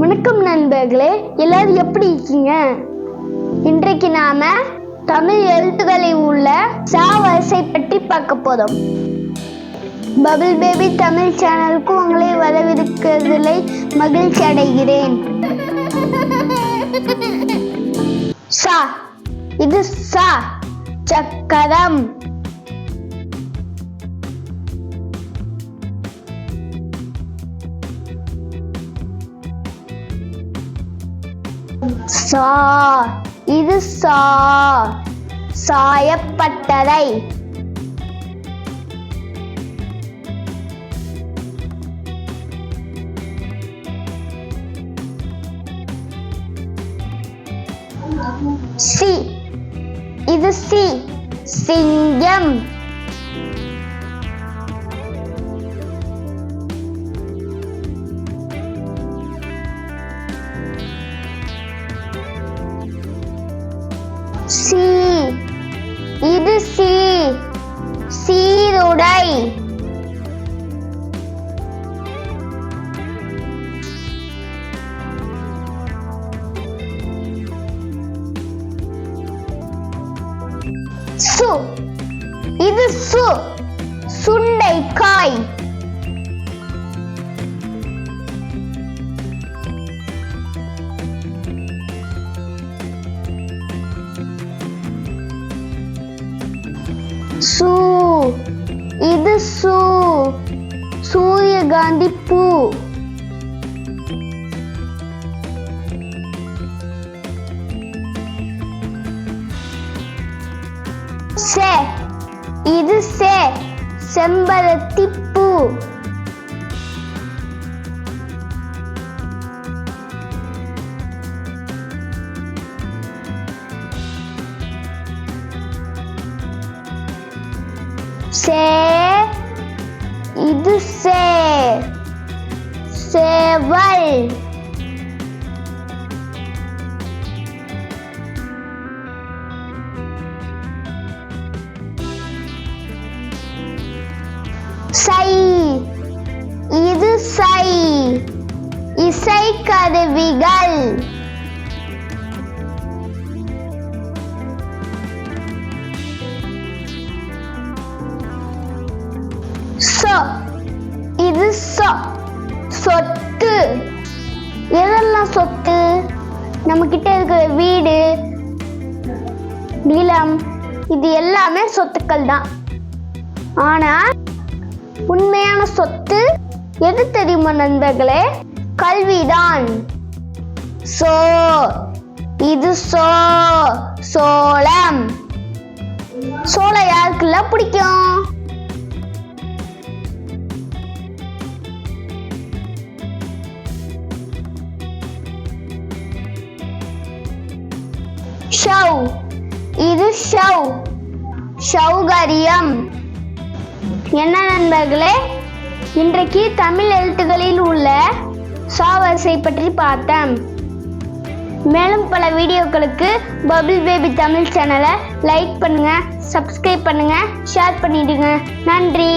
வணக்கம் நண்பர்களே எல்லாரும் எப்படி இருக்கீங்க? இன்றைக்கு நாம தமிழ் எழுத்துக்களில் உள்ள சா வரிசை பற்றி பார்க்க போதும் பபிள் பேபி தமிழ் சேனலுக்கு உங்களை வரவிருக்கிறதில் மகிழ்ச்சி அடைகிறேன். சா இது சா சக்கரம். சா இது சா சாயப்பட்டதை. சி இது சி சிங்கம். சி. இது சி. சீருடை. சு. இது சு. சுண்டைக்காய். சூ. இது சூ. சூரியகாந்தி பூ. சே. இது சே. செம்பருத்தி பூ. சே இது சே சேவல். சை இது சை. இசை கருவிகள் இது சொ சொத்து. எதெல்லாம் சொத்து? நம்ம கிட்ட இருக்கிற வீடு நிலம் இது எல்லாமே சொத்துக்கள் தான். ஆனா உண்மையான சொத்து எது தெரியுமா நண்பர்களே? கல்விதான். சோ இது சோ சோளம். சோளம் யாருக்குள்ள பிடிக்கும்? ஷவ். இது ஷவ். சௌகரியம் என்ன நண்பர்களே இன்றைக்கு தமிழ் எழுத்துக்களில் உள்ள சாவரிசை பற்றி பார்த்தேன். மேலும் பல வீடியோக்களுக்கு பபிள் பேபி தமிழ் சேனலை லைக் பண்ணுங்கள் சப்ஸ்கிரைப் பண்ணுங்கள் ஷேர் பண்ணிவிடுங்க நன்றி.